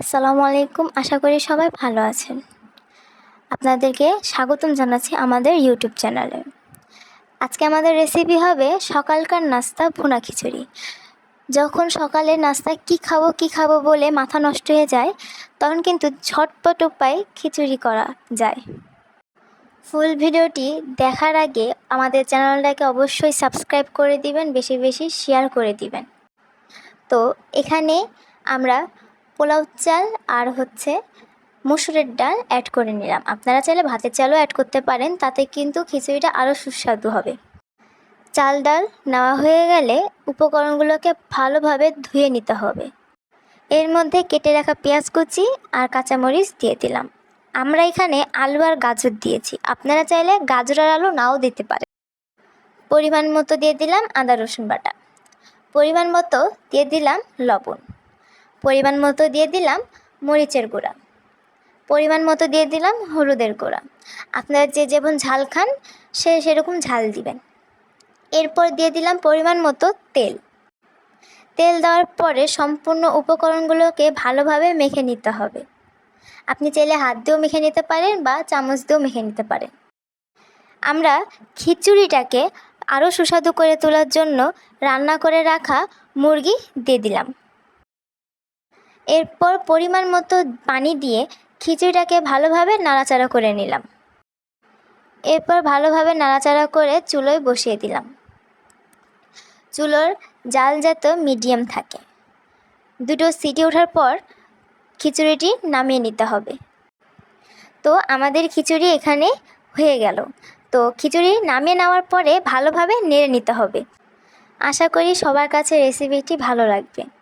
আসসালামু আলাইকুম। আশা করি সবাই ভালো আছেন। আপনাদেরকে স্বাগতম জানাচ্ছি আমাদের ইউটিউব চ্যানেলে। আজকে আমাদের রেসিপি হবে সকালকার নাস্তা ভুনা খিচুড়ি। যখন সকালে নাস্তা কি খাব কি খাব বলে মাথা নষ্ট হয়ে যায়, তখন কিন্তু ঝটপট উপায় খিচুড়ি করা যায়। ফুল ভিডিওটি দেখার আগে আমাদের চ্যানেলটাকে অবশ্যই সাবস্ক্রাইব করে দিবেন, বেশি বেশি শেয়ার করে দিবেন। তো এখানে আমরা পোলাও চাল আর হচ্ছে মুসুরের ডাল অ্যাড করে নিলাম। আপনারা চাইলে ভাতের চালও অ্যাড করতে পারেন, তাতে কিন্তু খিচুড়িটা আরও সুস্বাদু হবে। চাল ডাল নেওয়া হয়ে গেলে উপকরণগুলোকে ভালোভাবে ধুয়ে নিতে হবে। এর মধ্যে কেটে রাখা পেঁয়াজ কুচি আর কাঁচামরিচ দিয়ে দিলাম। আমরা এখানে আলু আর গাজর দিয়েছি। আপনারা চাইলে গাজর আর আলু নাও দিতে পারেন। পরিমাণ মতো দিয়ে দিলাম আদা রসুন বাটা। পরিমাণ মতো দিয়ে দিলাম লবণ। পরিমাণ মতো দিয়ে দিলাম মরিচের গুঁড়া। পরিমাণ মতো দিয়ে দিলাম হলুদের গুঁড়া। আপনারা যে যেমন ঝাল খান, সে সেরকম ঝাল দিবেন। এরপর দিয়ে দিলাম পরিমাণ মতো তেল। তেল দেওয়ার পরে সম্পূর্ণ উপকরণগুলোকে ভালোভাবে মেখে নিতে হবে। আপনি চাইলে হাত দিয়েও মেখে নিতে পারেন বা চামচ দিয়েও মেখে নিতে পারেন। আমরা খিচুড়িটাকে আরও সুস্বাদু করে তোলার জন্য রান্না করে রাখা মুরগি দিয়ে দিলাম। এরপর পরিমাণ মতো পানি দিয়ে খিচুড়িটাকে ভালোভাবে নাড়াচাড়া করে নিলাম। এরপর ভালোভাবে নাড়াচাড়া করে চুলোয় বসিয়ে দিলাম। চুলোর জাল যাতে মিডিয়াম থাকে। দুটো সিটি ওঠার পর খিচুড়িটি নামিয়ে নিতে হবে। তো আমাদের খিচুড়ি এখানে হয়ে গেল। তো খিচুড়ি নামিয়ে নেওয়ার পরে ভালোভাবে নেড়ে নিতে হবে। আশা করি সবার কাছে রেসিপিটি ভালো লাগবে।